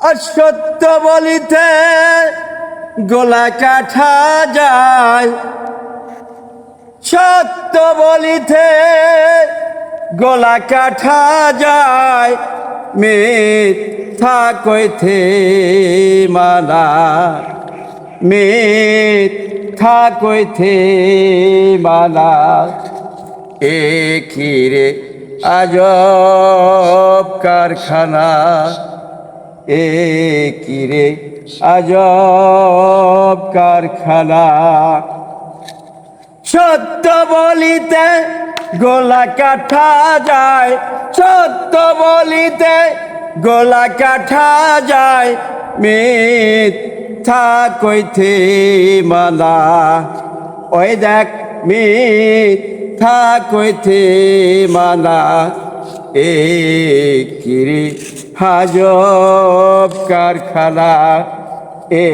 অসত্য বলিতে গোলা কাঠা যায়। সত্য বলিতে গোলা কাঠা যায়। মিথ্যা কইতে মানা। মিথ্যা কইতে মানা। এ রে আজব কারখানা। এ রে আজব কারখানা। সত্য বলিতে গোলা কাঠা যায়, সত্য বলিতে গোলা কাঠা যায়, মিথ্যা কইতে মানা। ওই দেখ, মিথ্যা কইতে মানা। এ কিরি হাজব কারখানা, এ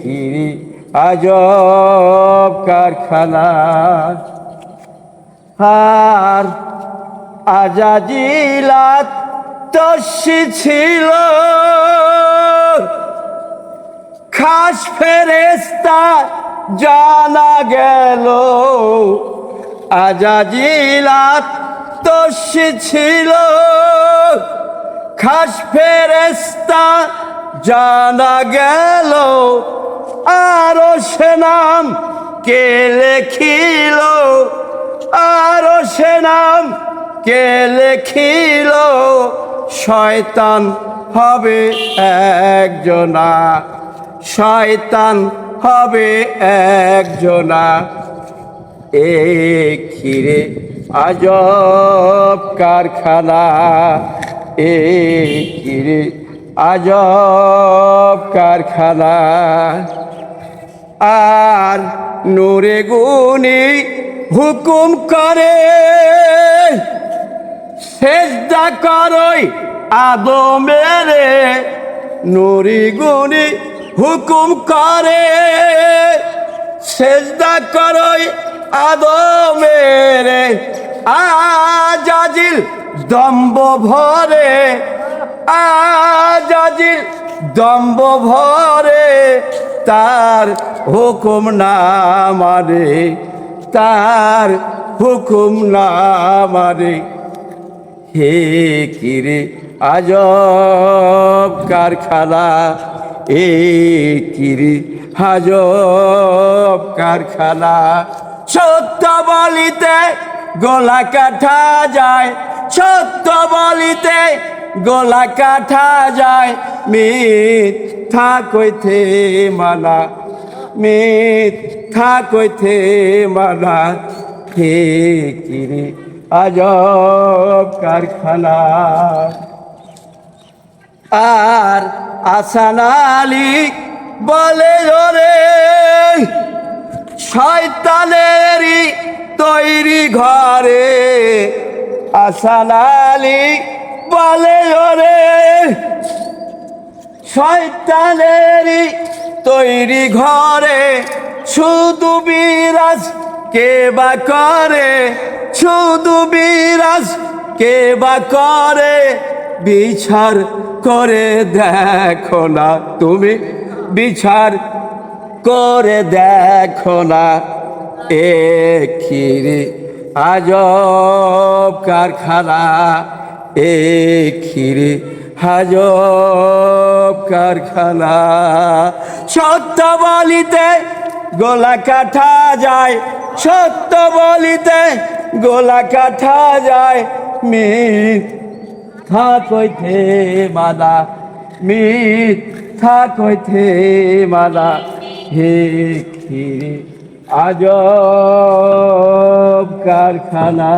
কিরি আজব কারখানা। আর আজাজিলাত তসি ছিল। খাস ফেরেস্তা জানা গেল, আজাজিলাত তসি ছিল। খাস ফেরেস্তা জানা গেল, আরও সে নাম কে লেখিল, আরও সে নাম কে লেখিল, শয়তান হবে একজনা, শয়তান হবে একজনা। এ খিরে আজব কারখানা এ খিরে আজব কারখানা। আর নূরে গুনি হুকুম করে, সেজদা করই আদমেরে। নুরি গুনি হুকুম করে, সেজদা করই আদমেরে। আজাজিল দম্ব ভরে আজাজিল দম্ব ভরে তার হুকুম না মারে, তার হুকুম না মারে। হে কিরে আজব কারখানা, এ কিরে আজব কারখানা। সত্য বলিতে গোলা কাঠা যায় সত্য বলিতে গলা কাঠা যায়। মিথ্যা কইতে মানা, মিথ্যা কইতে মানা হে কিরে আজব কারখানা। আর আসান আলী বলে, ওরে শয়তানেরই তৈরি ঘরে আসান আলী বলে ওরে, শয়তানেরই তৈরি ঘরে শুধু বিরাজ কে বা করে, শুধু বিরাজ কে বা করে, বিচার করে দেখো না তুমি, বিচার করে দেখো না এ খিরে আজব কারখানা, এ খিরে হাজব কারখানা। সত্য বলিতে গোলা কাঠা যায়, সত্য বলিতে গোলা কাঠা যায়। মিথ্যা কইতে মালা মিথ্যা কইতে মালা, হে খিরে আজব কারখানা।